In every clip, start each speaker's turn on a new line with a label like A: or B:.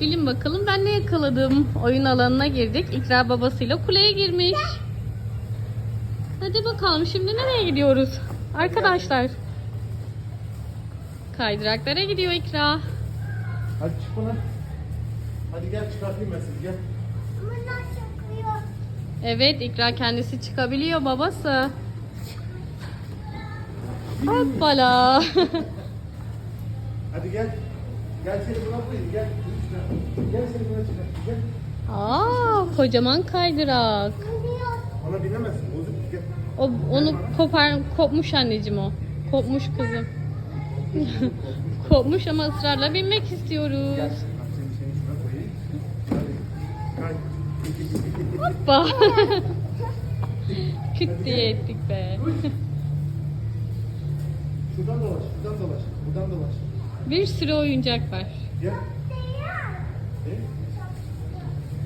A: Bilin bakalım ben ne yakaladım. Oyun alanına girdik. İkra babasıyla kuleye girmiş. Hadi bakalım şimdi nereye gidiyoruz? Arkadaşlar. Kaydıraklara gidiyor İkra.
B: Hadi çık bana. Hadi gel çıkartayım ben sizi gel.
A: Evet İkra kendisi çıkabiliyor babası. Hoppala.
B: Hadi gel. Gel seni buna koyayım gel. Gel seni buna çıkartayım gel.
A: Aa, kocaman kaydırak.
B: Ona binemezsin bozuk gel.
A: O onu kopar kopmuş anneciğim o. Kopmuş kızım. kopmuş ama ısrarla binmek istiyoruz. Hoppa. Küt diye ettik be.
B: Şuradan dolaş, şuradan dolaş, buradan dolaş.
A: Bir sürü oyuncak var.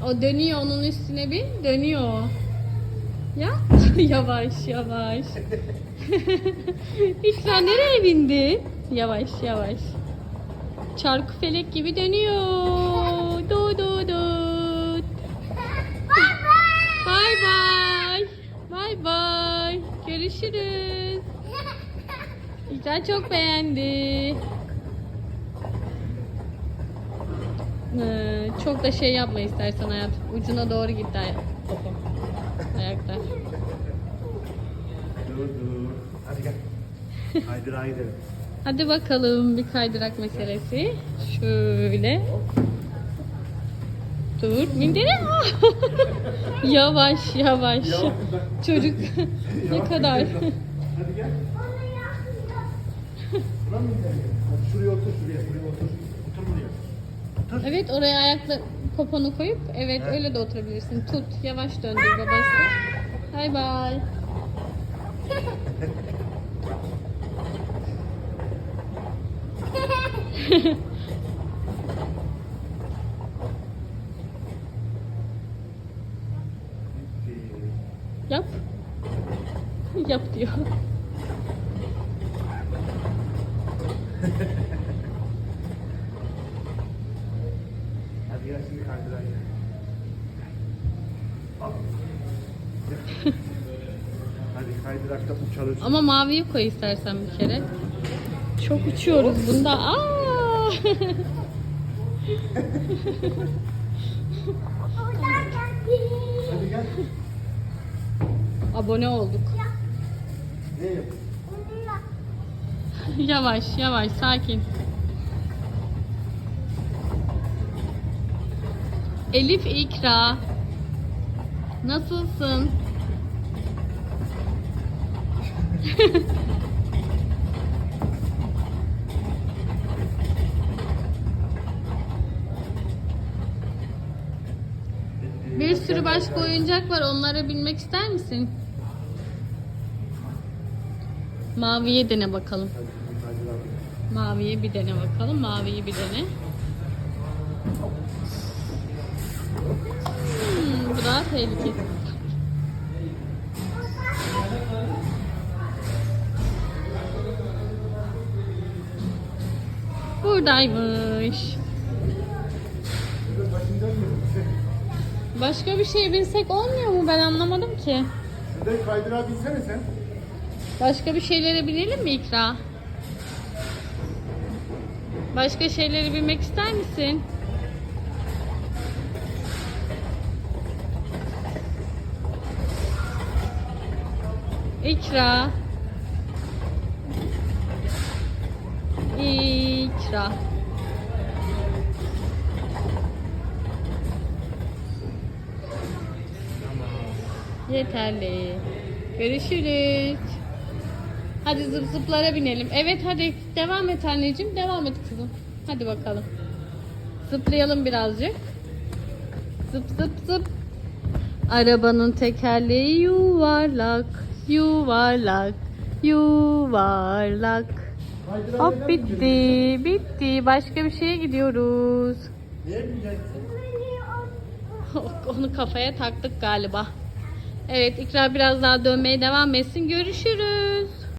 A: O dönüyor onun üstüne bir dönüyor. Ya yavaş yavaş. İkra nereye bindi? Yavaş yavaş. Çarkı felek gibi dönüyor. Do do do. Bye bye. Bye bye. Görüşürüz. İkra çok beğendi. Ee, çok da şey yapma istersen hayat. Ucuna doğru gitti ayak. Topu. Ayaklar.
B: Dur dur. Hadi gel. Haydi haydi.
A: Hadi bakalım bir kaydırak meselesi. Şöyle. Dur. Mindere. yavaş yavaş. Çocuk ne kadar.
B: Hadi gel. Gidelim? Şuraya otur şuraya. Şuraya otur. Otur buraya. Otur.
A: Evet oraya ayakla poponu koyup evet
B: He.
A: öyle de oturabilirsin. Tut yavaş döndür babası. Bay bay. Yap. Yap diyor.
B: Kaydıran gel. Hop. Hadi kaydırakta uçarız.
A: Ama maviyi koy istersen bir kere. Çok uçuyoruz bunda. Aa!
B: Hadi gel.
A: Abone olduk.
B: Ne yap?
A: yavaş yavaş sakin. Elif İkra. Nasılsın? Bir sürü başka oyuncak var. Onlara binmek ister misin? Maviye dene bakalım. Maviye bir dene bakalım. Maviyi bir dene. Tehlikeli. Buradaymış. Başka bir şey bilsek olmuyor mu? Ben anlamadım ki.
B: Şurada kaydırağa binsene sen.
A: Başka bir şeylere binelim mi İkra? Başka şeyleri bilmek ister misin? İkra. İkra. Yeterli. Görüşürüz. Hadi zıp zıplara binelim. Evet hadi devam et anneciğim. Devam et kızım. Hadi bakalım. Zıplayalım birazcık. Zıp zıp zıp. Arabanın tekerleği yuvarlak, yuvarlak, yuvarlak. Hop bitti, bitti. Başka bir şeye gidiyoruz. Onu kafaya taktık galiba. Evet İkra biraz daha dönmeye devam etsin. Görüşürüz.